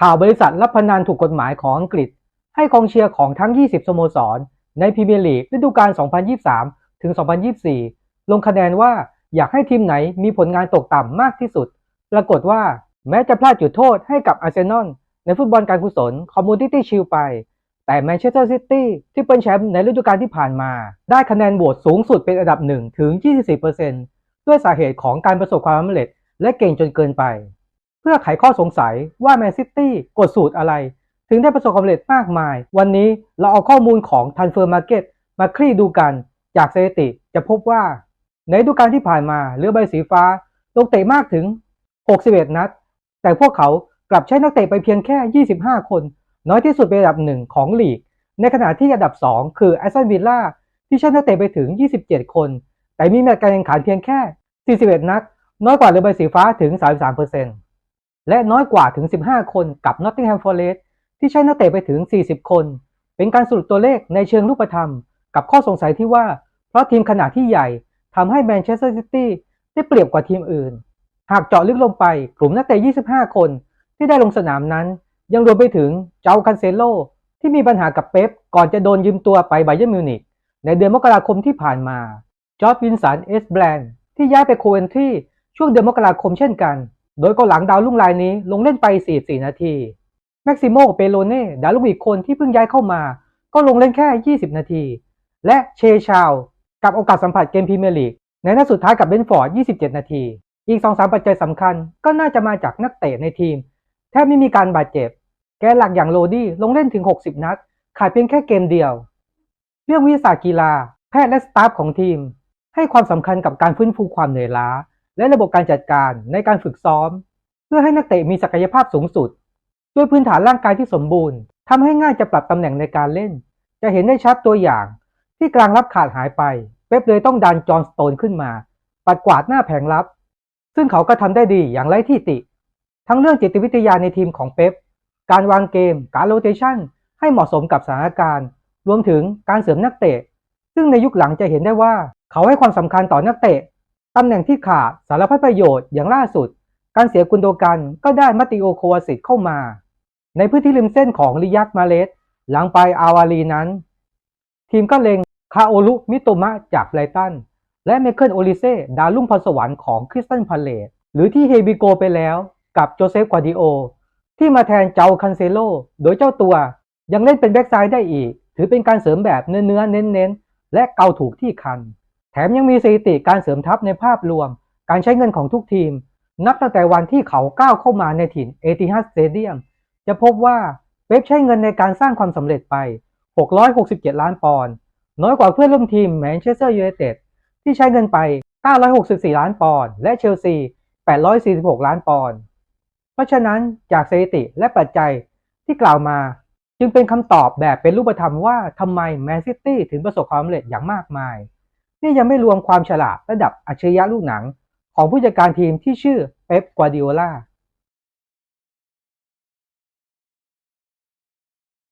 ข่าวบริษัทรับพนันถูกกฎหมายของอังกฤษ ให้กองเชียร์ของทั้ง 20 สโมสร ในพรีเมียร์ลีกฤดูกาล 2023 ถึง 2024 ลงคะแนนว่าอยากให้ทีมไหนมีผลงานตกต่ำมากที่สุด ปรากฏว่าแม้จะพลาดจุดโทษให้กับอาร์เซนอลในฟุตบอลการกุศลคอมมูนิตี้ชิลไป แต่แมนเชสเตอร์ซิตี้ที่เป็นแชมป์ในฤดูกาลที่ผ่านมา ได้คะแนนโหวตสูงสุดเป็นอันดับ1ถึง 24%ด้วยสาเหตุของการประสบความสำเร็จและเก่งจนเกินไป พื่อไขข้อสงสัยว่าแมนซิตี้กดสูตรอะไร ถึงได้ประสบความสำเร็จมากมาย วันนี้เราเอาข้อมูลของ Transfer Market มาคลี่ดูกัน จากสถิติจะพบว่า ในฤดูกาลที่ผ่านมาเรือใบสีฟ้าลงเตะมากถึง 61 นัด แต่พวกเขากลับใช้นักเตะไปเพียงแค่ 25 คน น้อยที่สุดเป็นอันดับหนึ่งของลีก ในขณะที่อันดับ 2 คือแอสตันวิลล่าที่ใช้นักเตะไปถึง 27 คน แต่มีแมตช์การแข่งขันเพียงแค่ 41 นัด น้อยกว่าเรือใบสีฟ้าถึง 33% และน้อยกว่าถึง 15 คนกับ Nottingham Forest ที่ใช้นักเตะไปถึง 40 คน เป็นการสรุปตัวเลขในเชิงรูปธรรม กับข้อสงสัยที่ว่า เพราะทีมขนาดที่ใหญ่ทำให้แมนเชสเตอร์ซิตี้ได้เปรียบกว่าทีมอื่น หากเจาะลึกลงไปกลุ่มนักเตะ 25 คนที่ได้ลงสนามนั้น ยังรวมไปถึงเจ้าคันเซโลที่มีปัญหากับเป๊ปก่อนจะโดนยืมตัวไปไบเยอร์มิวนิกในเดือนมกราคมที่ผ่านมาจอร์จวินสันเอสแบรนที่ย้ายไปโคเวนทรีช่วงเดือนมกราคมเช่นกัน โดยกองหลังดาวรุ่งรายนี้ลงเล่นไป 44 นาที แม็กซิโมเปโลเน่ดาวรุ่งอีกคนที่เพิ่งย้ายเข้ามา ก็ลงเล่นแค่ 20 นาที และเชชาว กับโอกาสสัมผัสเกมพรีเมียร์ลีกในนัดสุดท้ายกับเบนฟอร์ด 27 นาที อีก 2-3 ปัจจัยสำคัญก็น่าจะมาจากนักเตะในทีม แทบไม่มีการบาดเจ็บ แกนหลักอย่างโรดี้ลงเล่นถึง 60 นัด ขาดเพียงแค่เกมเดียว เรื่องวิทยาศาสตร์กีฬา แพทย์และสตาฟของทีม ให้ความสำคัญกับการฟื้นฟูความเหนื่อยล้า และระบบการจัดการในการฝึกซ้อม เพื่อให้นักเตะมีศักยภาพสูงสุด ด้วยพื้นฐานร่างกายที่สมบูรณ์ทำให้ง่ายจะปรับตำแหน่งในการเล่น จะเห็นได้ชัดตัวอย่าง ที่กลางรับขาดหายไป เป๊ปเลยต้องดันจอห์นสโตนขึ้นมา ปัดกวาดหน้าแผงรับ ซึ่งเขาก็ทำได้ดีอย่างไร้ที่ติ ทั้งเรื่องจิตวิทยาในทีมของเป๊ปการวางเกม การโรเตชันให้เหมาะสมกับสถานการณ์ รวมถึงการเสริมนักเตะ ซึ่งในยุคหลังจะเห็นได้ว่าเขาให้ความสำคัญต่อนักเตะ ตำแหน่งที่ขาดสารพัดประโยชน์อย่างล่าสุด การเสียกุนโดกันก็ได้มาติโอโควาสิตเข้ามา ในพื้นที่ริมเส้นของริยัตมาเลสหลังไปอาวารีนั้น ทีมก็เล็งคาโอลุมิโตมะจากไบรตัน และเมเคิลโอลิเซ่ดาวรุ่งพรสวรรค์ของคริสตันพาเลตหรือที่เฮบิโกไปแล้วกับโจเซฟกวาดิโอ ที่มาแทนเจ้าคันเซโล โดยเจ้าตัวยังเล่นเป็นแบ็กซ้ายได้อีก ถือเป็นการเสริมแบบเนื้อเน้นๆและเกาถูกที่คัน ถมยังมีสถิติการเสริมทัพในภาพรวม การใช้เงินของทุกทีม นับตั้งแต่วันที่เขาก้าวเข้ามาในถิ่นเอติฮัดสเตเดียมจะพบว่าเป๊ปใช้เงินในการสร้างความสำเร็จไป 667 ล้านปอนด์น้อยกว่าเพื่อนร่วมทีมแมนเชสเตอร์ยูไนเต็ดที่ใช้เงินไป 964 ล้านปอนด์และเชลซี 846 ล้านปอนด์เพราะฉะนั้นจากสถิติและปัจจัยที่กล่าวมา จึงเป็นคำตอบแบบเป็นรูปธรรมว่าทำไมแมนซิตี้ถึงประสบความสำเร็จอย่างมากมาย นี่ยังไม่รวมความฉลาดระดับอัจฉริยะลูกหนังของผู้จัดการทีมที่ชื่อเป๊ปกวาดิโอลา